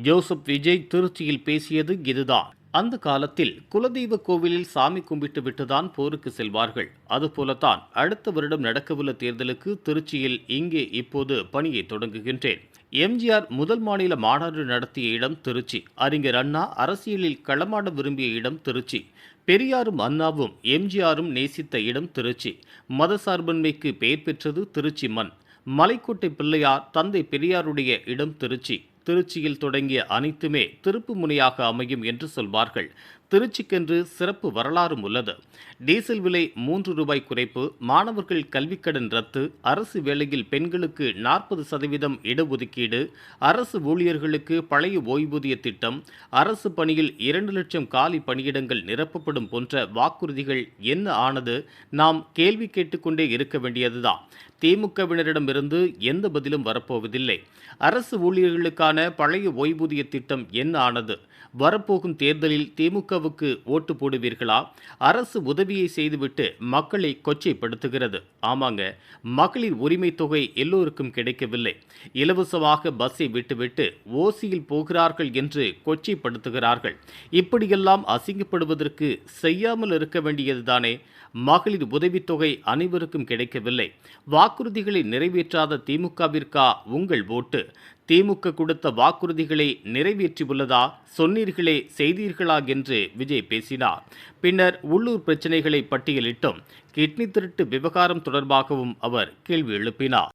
Joseph Vijay திருச்சியில் பேசியது இதுதான். அந்த காலத்தில் குலதெய்வ கோவிலில் சாமி கும்பிட்டு விட்டுதான் போருக்கு செல்வார்கள். அதுபோலத்தான் அடுத்த வருடம் நடக்கவுள்ள தேர்தலுக்கு திருச்சியில் இங்கே இப்போது பணியை தொடங்குகின்றேன். எம்ஜிஆர் முதல் மாநில மாநாடு நடத்திய இடம் திருச்சி. அறிஞர் அண்ணா அரசியலில் களமாட விரும்பிய இடம் திருச்சி. பெரியாரும் அண்ணாவும் எம்ஜிஆரும் நேசித்த இடம் திருச்சி. மதசார்பின்மைக்கு பெயர் பெற்றது திருச்சி மண். மலைக்கோட்டை பிள்ளையார் தந்தை பெரியாருடைய இடம் திருச்சி. திருச்சியில் தொடங்கிய அனைத்துமே திருப்பு முனையாக அமையும் என்று சொல்வார்கள். திருச்சிக்கென்று சிறப்பு வரலாறும் உள்ளது. டீசல் விலை மூன்று ரூபாய் குறைப்பு மாணவர்கள் கல்விக்கடன் ரத்து அரசு வேலையில் பெண்களுக்கு நாற்பது சதவீதம் இடஒதுக்கீடு அரசு ஊழியர்களுக்கு பழைய ஓய்வூதிய திட்டம் அரசு பணியில் இரண்டு லட்சம் காலி பணியிடங்கள் நிரப்பப்படும் போன்ற வாக்குறுதிகள் என்ன ஆனது? நாம் கேள்வி கேட்டுக்கொண்டே இருக்க வேண்டியதுதான். திமுகவினரிடமிருந்து எந்த பதிலும் வரப்போவதில்லை. அரசு ஊழியர்களுக்கான பழைய ஓய்வூதிய திட்டம் என்ன ஆனது? வரப்போகும் தேர்தலில் திமுக திமுகவுக்கு ஓட்டு போடுவீர்களா? அரசு உதவியை செய்துவிட்டு மக்களை கொச்சைப்படுத்துகிறது. ஆமாங்க மகளிர் உரிமை தொகை எல்லோருக்கும் கிடைக்கவில்லை. இலவசமாக பஸ்ஸை விட்டுவிட்டு ஓசியில் போகிறார்கள் என்று கொச்சைப்படுத்துகிறார்கள். இப்படியெல்லாம் அசிங்கப்படுவதற்கு செய்யாமல் இருக்க வேண்டியதுதானே? மகளிர் உதவித்தொகை அனைவருக்கும் கிடைக்கவில்லை. வாக்குறுதிகளை நிறைவேற்றாத திமுகவிற்கா உங்கள் ஓட்டு? திமுக கொடுத்த வாக்குறுதிகளை நிறைவேற்றியுள்ளதா? சொன்னீர்களே செய்தீர்களா? என்று விஜய் பேசினார். பின்னர் உள்ளூர் பிரச்சினைகளை பட்டியலிட்டும் கிட்னி திருட்டு விவகாரம் தொடர்பாகவும் அவர் கேள்வி எழுப்பினார்.